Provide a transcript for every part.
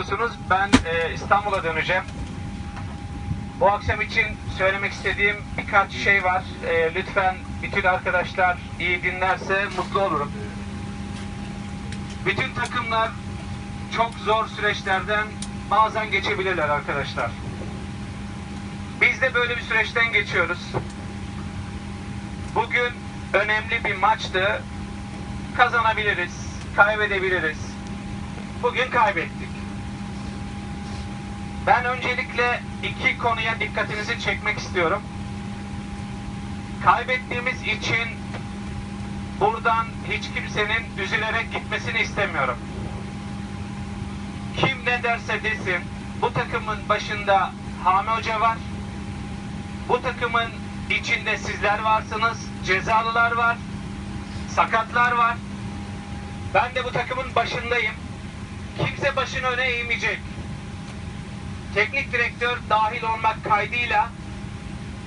istiyorsunuz. Ben e, İstanbul'a döneceğim. Bu akşam için söylemek istediğim birkaç şey var. E, lütfen bütün arkadaşlar iyi dinlerse mutlu olurum. Bütün takımlar çok zor süreçlerden bazen geçebilirler arkadaşlar. Biz de böyle bir süreçten geçiyoruz. Bugün önemli bir maçtı. Kazanabiliriz, kaybedebiliriz. Bugün kaybettik. Ben öncelikle iki konuya dikkatinizi çekmek istiyorum. Kaybettiğimiz için buradan hiç kimsenin üzülerek gitmesini istemiyorum. Kim ne derse desin bu takımın başında Hami Hoca var. Bu takımın içinde sizler varsınız, cezalılar var, sakatlar var. Ben de bu takımın başındayım. Kimse başını öne eğmeyecek. Teknik direktör dahil olmak kaydıyla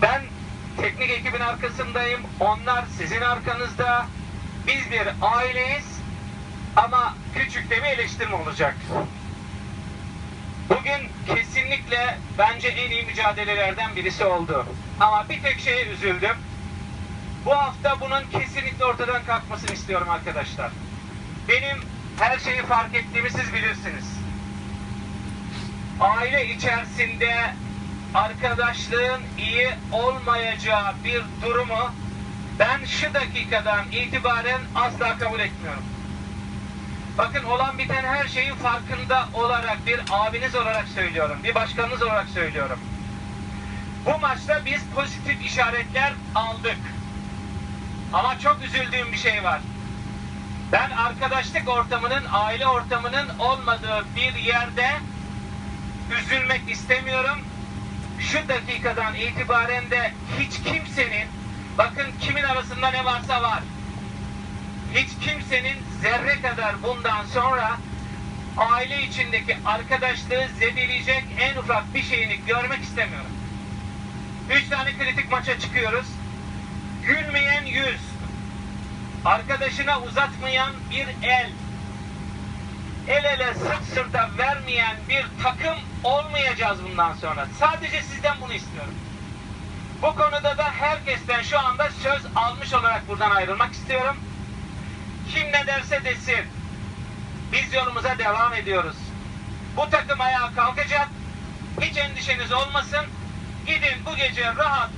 ben teknik ekibin arkasındayım. Onlar sizin arkanızda. Biz bir aileyiz. Ama küçük de bir eleştirme olacak. Bugün kesinlikle bence en iyi mücadelelerden birisi oldu. Ama bir tek şeye üzüldüm. Bu hafta bunun kesinlikle ortadan kalkmasını istiyorum arkadaşlar. Benim her şeyi fark ettiğimi siz bilirsiniz. Aile içerisinde arkadaşlığın iyi olmayacağı bir durumu ben şu dakikadan itibaren asla kabul etmiyorum. Bakın olan biten her şeyin farkında olarak bir abiniz olarak söylüyorum. Bir başkanınız olarak söylüyorum. Bu maçta biz pozitif işaretler aldık. Ama çok üzüldüğüm bir şey var. Ben arkadaşlık ortamının, aile ortamının olmadığı bir yerde üzülmek istemiyorum. Şu dakikadan itibaren de hiç kimsenin, bakın kimin arasında ne varsa var. Hiç kimsenin zerre kadar bundan sonra aile içindeki arkadaşlığı zedeleyecek en ufak bir şeyini görmek istemiyorum. Üç tane kritik maça çıkıyoruz. Gülmeyen yüz, arkadaşına uzatmayan bir el, el ele sırt sırta vermeyen bir takım olmayacağız bundan sonra. Sadece sizden bunu istiyorum. Bu konuda da herkesten şu anda söz almış olarak buradan ayrılmak istiyorum. Kim ne derse desin. Biz yolumuza devam ediyoruz. Bu takım ayağa kalkacak. Hiç endişeniz olmasın. Gidin bu gece rahat